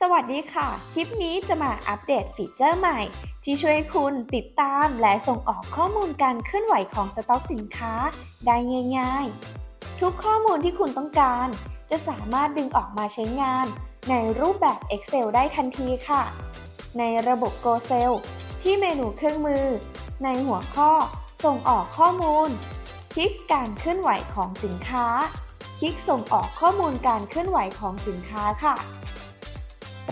สวัสดีค่ะ คลิปนี้จะมาอัปเดตฟีเจอร์ใหม่ ที่ช่วยคุณติดตามและส่งออกข้อมูลการเคลื่อนไหวของสต็อกสินค้าได้ง่าย ๆ ทุกข้อมูลที่คุณต้องการ จะสามารถดึงออกมาใช้งาน ในรูปแบบ Excel ได้ทันทีค่ะ ในระบบ GoCell ที่เมนูเครื่องมือ ในหัวข้อ ส่งออกข้อมูล คลิกการเคลื่อนไหวของสินค้า คลิกส่งออกข้อมูลการเคลื่อนไหวของสินค้าค่ะ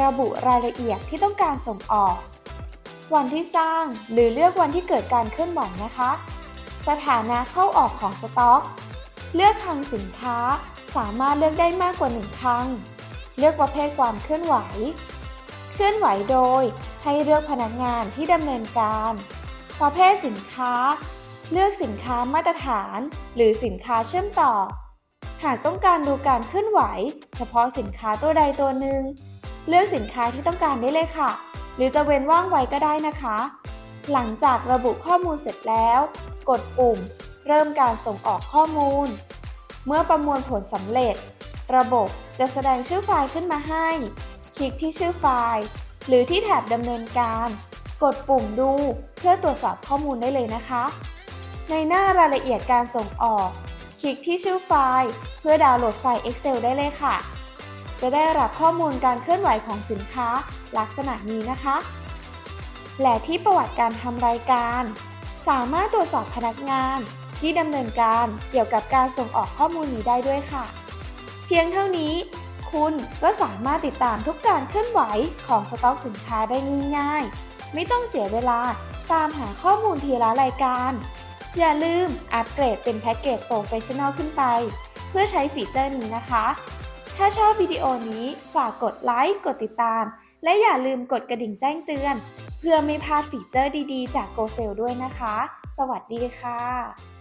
ระบุรายละเอียดที่ต้องการส่งออก วันที่สร้างหรือเลือกวันที่เกิดการเคลื่อนไหวนะคะ สถานะเข้าออกของสต็อก เลือกคลังสินค้าสามารถเลือกได้มากกว่า1คลัง เลือกประเภทความเคลื่อนไหว เคลื่อนไหวโดยให้เลือกพนักงานที่ดำเนินการ ประเภทสินค้า เลือกสินค้ามาตรฐาน หรือสินค้าเชื่อมต่อ หากต้องการดูการเคลื่อนไหว เฉพาะสินค้าตัวใดตัวหนึ่ง เลือกสินค้าที่ต้องการได้เลยค่ะ หรือจะเว้นว่างไว้ก็ได้นะคะ หลังจากระบุข้อมูลเสร็จแล้ว กดปุ่ม เริ่มการส่งออกข้อมูล เมื่อประมวลผลสำเร็จ ระบบจะแสดงชื่อไฟล์ขึ้นมาให้ คลิกที่ชื่อไฟล์ หรือที่แถบดำเนินการ กดปุ่มดูเพื่อตรวจสอบข้อมูลได้เลยนะคะ ในหน้ารายละเอียดการส่งออก คลิกที่ชื่อไฟล์ เพื่อดาวน์โหลดไฟล์ Excel ได้เลยค่ะ จะได้รับข้อมูลการเคลื่อนไหวของสินค้าลักษณะนี้นะคะ และที่ประวัติการทำรายการ สามารถตรวจสอบพนักงานที่ดำเนินการเกี่ยวกับการส่งออกข้อมูลนี้ได้ด้วยค่ะ เพียงเท่านี้คุณก็สามารถติดตามทุกการเคลื่อนไหวของสต็อกสินค้าได้ง่ายๆ ไม่ต้องเสียเวลาตามหาข้อมูลทีละรายการ อย่าลืมอัปเกรดเป็นแพ็กเกจโปรเฟชชั่นอลขึ้นไป เพื่อใช้ฟีเจอร์นี้นะคะ ถ้าชอบวิดีโอนี้ฝากกดไลค์ กดติดตาม และอย่าลืมกดกระดิ่งแจ้งเตือน เพื่อไม่พลาดฟีเจอร์ดีๆ จากโกเซลด้วยนะคะ สวัสดีค่ะ